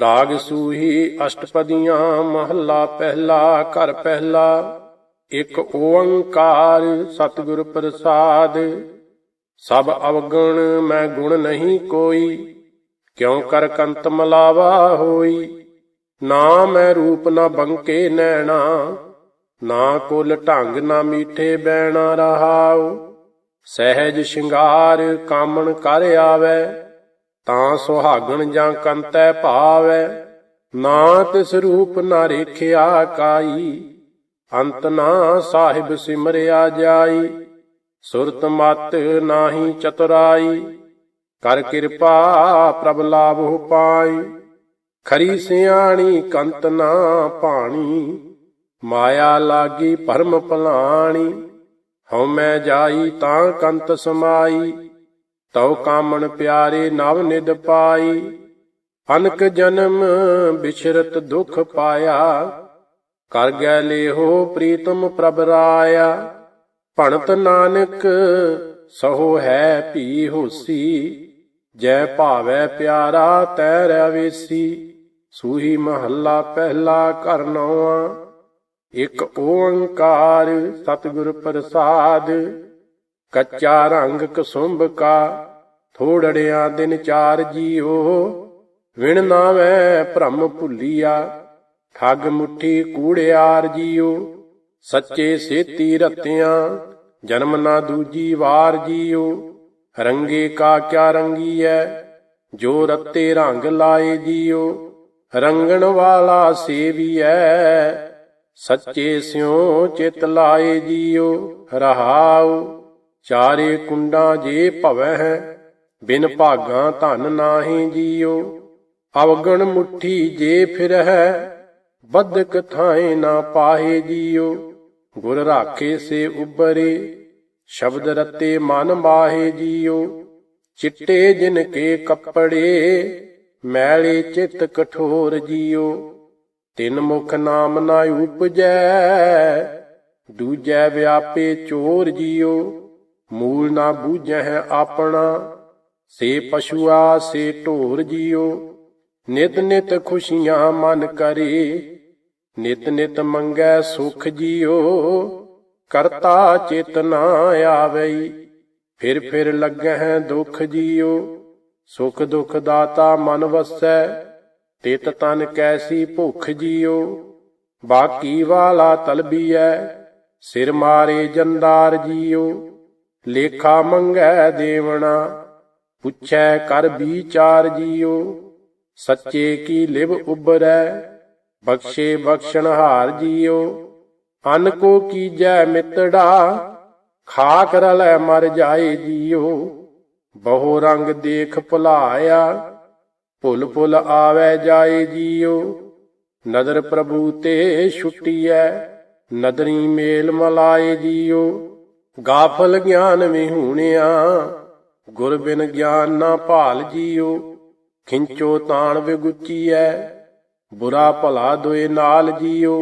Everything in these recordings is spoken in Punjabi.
ਰਾਗ ਸੂਹੀ ਅਸ਼ਟਪਦੀਆਂ, ਮਹੱਲਾ ਪਹਿਲਾ, ਘਰ ਪਹਿਲਾ। ਇਕ ਓੰਕਾਰ ਸਤਿਗੁਰ ਪ੍ਰਸਾਦ। ਸਭ ਅਵਗੁਣ ਮੈਂ ਗੁਣ ਨਹੀਂ ਕੋਈ, ਕਿਉ ਕਰ ਕੰਤ ਮਲਾਵਾ ਹੋਈ? ਨਾ ਮੈਂ ਰੂਪ ਨਾ ਬੰਕੇ ਨੈਣਾ, ਨਾ ਕੁਲ ਢੰਗ ਨਾ ਮੀਠੇ ਬੈਣਾ ਰਹਾਉ। ਸਹਿਜ ਸ਼ਿੰਗਾਰ ਕਾਮਣ ਕਰ ਆਵੈ ਤਾਂ ਸੁਹਾਗਣ ਜਾਂ ਕੰਤੈ ਭਾਵੈ ਨਾ ਤਿਸ ਰੂਪ ਨਾ ਰੇਖਿਆ ਕਾਈ। ਅੰਤ ਨਾ ਸਾਹਿਬ ਸਿਮਰਿਆ ਜਾਈ, ਸੁਰਤ ਮਤ ਨਾਹੀ ਚਤੁਰਾਈ। ਕਰ ਕਿਰਪਾ ਪ੍ਰਭ ਲਾਭੁ ਪਾਈ, ਖਰੀ ਸਿਆਣੀ ਕੰਤ ਨਾ ਪਾਣੀ ਮਾਇਆ ਲਾਗੀ ਭਰਮ ਭਲਾਣੀ, ਹਉ ਮੈਂ ਜਾਈ ਤਾਂ ਕੰਤ ਸਮਾਈ। ਤਉ ਕਾਮਣ ਪਿਆਰੇ ਨਵ ਨਿਦ ਪਾਈ, ਅਨਕ ਜਨਮ ਬਿਛਰਤ ਦੁਖ ਪਾਇਆ। ਕਰ ਗੈ ਲੇਹੋ ਪ੍ਰੀਤਮ ਪ੍ਰਭ ਰਾਇਆ, ਭਣਤ ਨਾਨਕ ਸਹੋ ਹੈ ਭੀ ਹੋਸੀ। ਜੈ ਭਾਵੈ ਪਿਆਰਾ ਤੈ ਰਵੇਸੀ ਸੂਹੀ ਮਹੱਲਾ ਪਹਿਲਾ ਘਰ ਨੌਵਾਂ। ਇੱਕ ਓੰਕਾਰ ਸਤਿਗੁਰ ਪ੍ਰਸਾਦ ਕੱਚਾ ਰੰਗ ਕਸੁੰਭ ਕਾ, ਥੋੜੜਿਆਂ ਦਿਨ ਚਾਰ ਜੀਓ। ਵਿਣ ਨਾਵੇਂ ਭ੍ਰਮ ਭੁੱਲੀਆ, ਠੱਗ ਮੁੱਠੀ ਕੂੜਿਆਰ ਜੀਓ। ਸੱਚੇ ਸੇਤੀ ਰਤਿਆਂ, ਜਨਮ ਨਾ ਦੂਜੀ ਵਾਰ ਜੀਓ। ਰੰਗੇ ਕਾ ਕਿਆ ਰੰਗੀਐ, ਜੋ ਰਤੇ ਰੰਗ ਲਾਏ ਜੀਓ। ਰੰਗਣ ਵਾਲਾ ਸੇਵੀਐ, ਸੱਚੇ ਸਿਉ ਚਿਤ ਲਾਏ ਜੀਓ। ਰਹਾਉ ਚਾਰੇ ਕੁੰਡਾਂ ਜੇ ਭਵੈ ਹੈ, ਬਿਨ ਭਾਗਾਂ ਧਨ ਨਾਹੀ ਜੀਓ। ਅਵਗਣ ਮੁਠੀ ਜੇ ਫਿਰਹਿ ਬਦਕ ਥਾਏ ਨਾ ਪਾਹੇ ਜੀਓ। ਗੁਰ ਰਾਖੇ ਸੇ ਉਬਰੇ, ਸ਼ਬਦ ਰਤੇ ਮਨ ਮਾਹੇ ਜੀਓ। ਚਿੱਟੇ ਜਿਨ ਕੇ ਕੱਪੜੇ, ਮੈਲੇ ਚਿੱਤ ਕਠੋਰ ਜੀਓ। ਤਿੰਨ ਮੁਖ ਨਾਮ ਨਾ ਉਪਜੈ, ਦੂਜੈ ਵਿਆਪੇ ਚੋਰ ਜੀਓ। ਮੂਲ ਨਾ ਬੂਝੈ ਆਪਣਾ, ਸੇ ਪਸ਼ੂਆ ਸੇ ਢੋਰ ਜੀਓ। ਨਿਤ ਨਿਤ ਖੁਸ਼ੀਆਂ ਮਨ ਕਰੇ, ਨਿਤ ਨਿਤ ਮੰਗੈ ਸੁਖ ਜੀਓ। ਕਰਤਾ ਚੇਤਨਾ ਆਵਈ, ਫਿਰ ਫਿਰ ਲੱਗਹਿ ਦੁਖ ਜੀਓ। ਸੁਖ ਦੁਖ ਦਾਤਾ ਮਨ ਵਸੈ, ਤਿਤ ਤਨ ਕੈਸੀ ਭੁਖ ਜੀਓ। ਬਾਕੀ ਵਾਲਾ ਤਲਬੀਐ, ਸਿਰ ਮਾਰੇ ਜੰਦਾਰ ਜੀਓ। ਲੇਖਾ ਮੰਗੈ ਦੇਵਣਾ, ਪੁੱਛੈ ਕਰ ਵਿਚਾਰ ਜੀਓ, ਸੱਚੇ ਕੀ ਲਿਵ ਉਬਰੈ ਬਖਸ਼ੇ ਬਖਸ਼ਣ ਹਾਰ ਜੀਓ। ਅਨ ਕੋ ਕੀਜੈ ਮਿੱਤੜਾ ਕਰ ਲੈ ਮਰ ਜਾਏ ਜੀਓ। ਬਹੁ ਰੰਗ ਦੇਖ ਭੁਲਾਇਆ, ਭੁੱਲ ਭੁੱਲ ਆਵੈ ਜਾਏ ਜੀਓ। ਨਦਰ ਪ੍ਰਭੂ ਤੇ ਛੁੱਟੀਐ, ਨਦਰੀ ਮੇਲ ਮਲਾਏ ਜੀਓ। ਗਾਫਲ ਗਿਆਨ ਵਿਹੂਣਿਆ ਗੁਰ ਬਿਨ ਗਿਆਨ ਨਾ ਭਾਲ ਜੀਓ, ਖਿੰਚੋ ਤਾਣ ਵਿਗੁਚੀਐ। ਬੁਰਾ ਭਲਾ ਦੁਏ ਨਾਲ ਜੀਓ,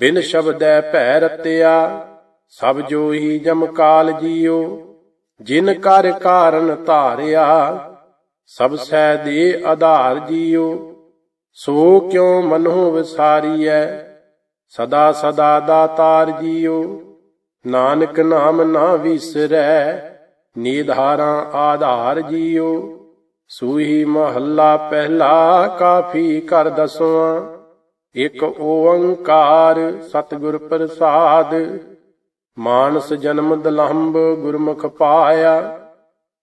ਬਿਨ ਸ਼ਬਦੈ ਭੈ ਰਤਿਆ। ਸਭ ਜੋ ਹੀ ਜਮਕਾਲ ਜੀਓ, ਜਿਨ ਕਰ ਕਾਰਨ ਧਾਰਿਆ। ਸਭ ਸੈ ਦੇ ਆਧਾਰ ਜੀਓ, ਸੋ ਕਿਉ ਮਨੋ ਵਿਸਾਰੀਐ। ਸਦਾ ਸਦਾ ਦਾਤਾਰ ਜੀਓ। ਨਾਨਕ ਨਾਮ ਨਾ ਵਿਸਰੈ, ਨੀਧਾਰਾਂ ਆਧਾਰ ਜੀਓ। ਸੂਹੀ ਮਹੱਲਾ ਪਹਿਲਾ ਕਾਫੀ ਕਰ ਦਸਵਾਂ। ਇੱਕ ਓੰਕਾਰ ਸਤਿਗੁਰ ਪ੍ਰਸਾਦ। ਮਾਨਸ ਜਨਮ ਦਲੰਬ ਗੁਰਮੁਖ ਪਾਇਆ।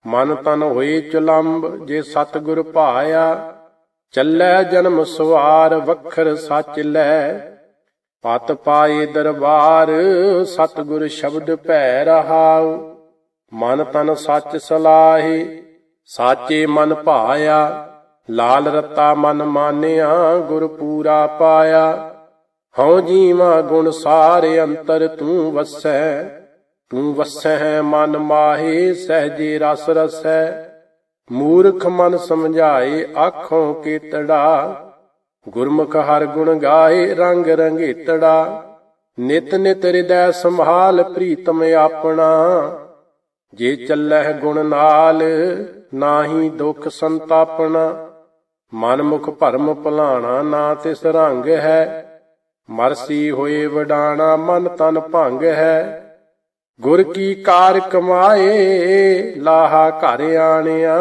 ਮਨ ਤਨ ਹੋਏ ਚਲੰਬ ਜੇ ਸਤਿਗੁਰ ਪਾਇਆ। ਚੱਲੈ ਜਨਮ ਸਵਾਰ ਵਖਰ ਸੱਚ ਲੈ। ਪਤ ਪਾਏ ਦਰਬਾਰ, ਸਤਿਗੁਰ ਸ਼ਬਦ ਭੈ ਰਹਾਉ। ਮਨ ਤਨ ਸੱਚ ਸਲਾਹੇ, ਸਾਚੇ ਮਨ ਭਾਇਆ। ਲਾਲ ਰਤਾ ਮਨ ਮਾਨਿਆ, ਗੁਰ ਪੂਰਾ ਪਾਇਆ। ਹਉ ਜੀਵਾ ਗੁਣ ਸਾਰੇ ਅੰਤਰ ਤੂੰ ਵਸੈ। ਤੂੰ ਵਸੈ ਮਨ ਮਾਹੇ, ਸਹਜੇ ਰਸ ਰਸੈ। ਮੂਰਖ ਮਨ ਸਮਝਾਏ, ਆਖੋਂ ਕੀਤੜਾ। ਗੁਰਮੁਖ ਹਰ ਗੁਣ ਗਾਏ ਰੰਗ ਰੰਗੇਤੜਾ। ਨਿਤ ਨਿਤ ਹਿਰਦੈ ਸੰਭਾਲ ਪ੍ਰੀਤਮ ਆਪਣਾ। ਜੇ ਚੱਲਹਿ ਗੁਣ ਨਾਲ ਨਾਹੀ ਦੁਖ ਸੰਤਾਪਣਾ। ਮਨ ਮੁਖ ਭਰਮ ਭੁਲਾਣਾ ਨਾ ਤਿਸ ਰੰਗ ਹੈ। ਮਰਸੀ ਹੋਏ ਵਡਾਣਾ ਮਨ ਤਨ ਭੰਗ ਹੈ। ਗੁਰ ਕੀ ਕਾਰ ਕਮਾਏ ਲਾਹਾ ਘਰ ਆਣਿਆ।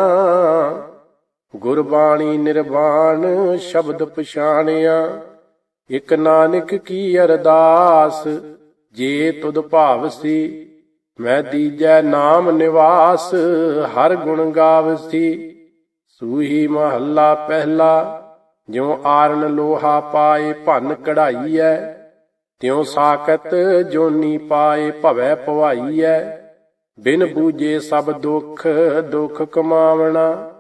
ਗੁਰਬਾਣੀ ਨਿਰਵਾਣ ਸ਼ਬਦ ਪਛਾਣਿਆ। ਇਕ ਨਾਨਕ ਕੀ ਅਰਦਾਸ, ਜੇ ਤੁਧ ਭਾਵਸੀ, ਮੈਂ ਦੀਜੈ ਨਾਮ ਨਿਵਾਸ, ਹਰ ਗੁਣ ਗਾਵਸੀ। ਸੂਹੀ ਮਹੱਲਾ ਪਹਿਲਾ, ਜਿਉ ਆਰਨ ਲੋਹਾ ਪਾਏ ਭੰਨ ਕਢਾਈਐ, ਤਿਉ ਸਾਕਤ ਜੋਨੀ ਪਾਏ ਭਵੈ ਭਵਾਈਐ ਬਿਨ ਬੂਝੇ ਸਭ ਦੁਖ ਦੁਖ ਕਮਾਵਣਾ।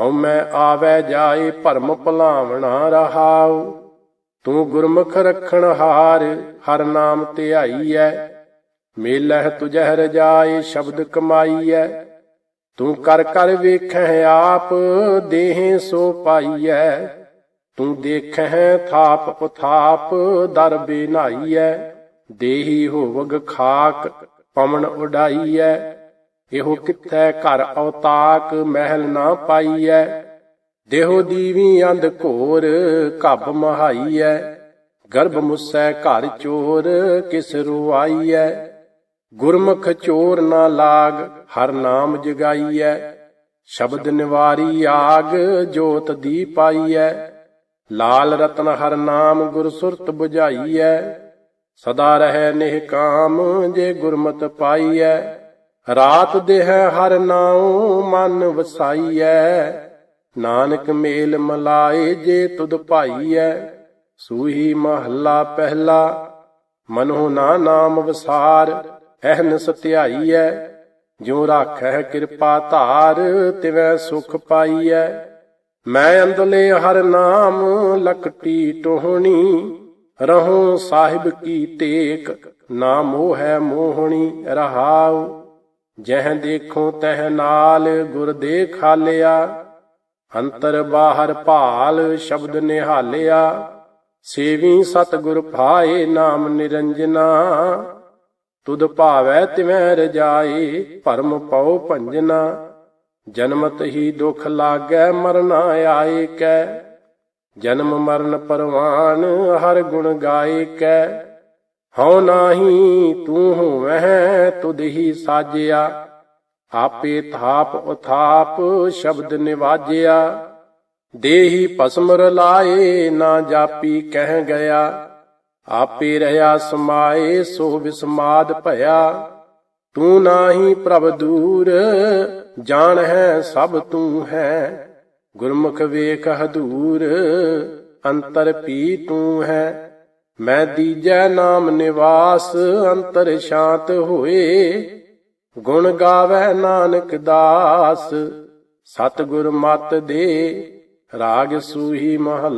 ਹਉ ਮੈਂ ਆਵੈ ਜਾਏ ਭਰਮ ਭੁਲਾਵਣਾ ਰਹਾਉ। ਤੂੰ ਗੁਰਮੁਖ ਰਖਣ ਹਾਰ, ਹਰ ਨਾਮ ਧਿਆਈਐ। ਮੇਲਹਿ ਤੁਝਹਿ ਰਜਾਏ ਸ਼ਬਦ ਕਮਾਈਐ। ਤੂੰ ਕਰ ਕਰ ਵੇਖੈ ਆਪ, ਦੇਹ ਸੋ ਪਾਈਐ। ਤੂੰ ਦੇਖੈ ਥਾਪ ਉਥਾਪ, ਦਰ ਬੇਨਾਈਐ। ਦੇਹੀ ਹੋਵਗ ਖਾਕ, ਪਵਨ ਉਡਾਈਐ। ਇਹੋ ਕਿਥੈ ਘਰ ਅਵਤਾਕ ਮਹਿਲ ਨਾ ਪਾਈਐ? ਦੇਹੋ ਦੀਵੀ ਅੰਧ ਘੋਰ ਘੱਬ ਮਹਾਈਐ। ਗਰਭ ਮੁਸੈ ਘਰ ਚੋਰ ਕਿਸ ਰੁਆਈਐ? ਗੁਰਮੁਖ ਚੋਰ ਨਾ ਲਾਗ ਹਰ ਨਾਮ ਜਗਾਈਐ। ਸ਼ਬਦ ਨਿਵਾਰੀ ਆਗ ਜੋਤ ਦੀ ਪਾਈਐ। ਲਾਲ ਰਤਨ ਹਰ ਨਾਮ ਗੁਰ ਸੁਰਤ 부ਝਾਈਐ ਸਦਾ ਰਹਿ ਨਿਹਕਾਮ ਜੇ ਗੁਰਮਤ ਪਾਈਐ। ਰਾਤ ਦੇਹ ਹਰ ਨਾਉ ਮਨ ਵਸਾਈਐ। ਨਾਨਕ ਮੇਲ ਮਲਾਏ ਜੇ ਤੁਧ ਭਾਈਐ। ਸੂਹੀ ਮਹੱਲਾ ਪਹਿਲਾ, ਮਨੋ ਨਾ ਨਾਮ ਵਸਾਰ, ਅਹਨ ਸਤਿਆਈਐ। ਜਿਉ ਰਾਖੈ ਕਿਰਪਾ ਧਾਰ, ਤਿਵੈ ਸੁਖ ਪਾਈਐ। ਮੈਂ ਅੰਦਲੇ ਹਰ ਨਾਮ ਲਕਟੀ ਟੋਹਣੀ, ਰਹੋ ਸਾਹਿਬ ਕੀ ਟੇਕ ਨਾ ਮੋਹ ਹੈ ਮੋਹਣੀ ਰਹਾਉ। ਜਹ ਦੇਖੋ ਤਹ ਨਾਲ ਗੁਰ ਦੇ ਖਾਲਿਆ, ਅੰਤਰ ਬਾਹਰ ਭਾਲ ਸ਼ਬਦ ਨਿਹਾਲਿਆ, ਸੇਵੀ ਸਤਿਗੁਰ ਭਾਏ ਨਾਮ ਨਿਰੰਜਨਾ, ਤੁਧ ਭਾਵੈ ਤਿਵੈ ਰਜਾਈ ਭਰਮ ਪਉ ਭੰਜਨਾ, ਜਨਮਤ ਹੀ ਦੁਖ ਲਾਗੈ ਮਰਨਾ ਆਏ ਕੈ, ਜਨਮ ਮਰਨ ਪਰਵਾਨ ਹਰ ਗੁਣ ਗਾਏ ਕੈ। ਹਉ ਨਾਹੀ, ਤੂੰ ਹੋਵੈ ਤੁਧ ਹੀ ਸਾਜਿਆ। ਆਪੇ ਥਾਪ ਉਥਾਪ ਸ਼ਬਦ ਨਿਵਾਜਿਆ। ਦੇਹੀ ਭਸਮ ਰਲਾਏ ਨਾ ਜਾਪੀ ਕਹਿ ਗਿਆ। ਆਪੇ ਰਹਾ ਸਮਾਏ ਸੋ ਵਿਸਮਾਦ ਭਇਆ। ਤੂੰ ਨਾਹੀ ਪ੍ਰਭ ਦੂਰ, ਜਾਣ ਹੈ ਸਭ ਤੂੰ ਹੈ। ਗੁਰਮੁਖ ਵੇਖ ਹਦੂਰ, ਅੰਤਰ ਪੀ ਤੂੰ ਹੈ। ਮੈਂ ਦੀਜੈ ਨਾਮ ਨਿਵਾਸ, ਅੰਤਰ ਸ਼ਾਂਤ ਹੋਏ। ਗੁਣ ਗਾਵੇ ਨਾਨਕ ਦਾਸ, ਸਤਿਗੁਰ ਮਤ ਦੇ, ਰਾਗ ਸੂਹੀ ਮਹਲ।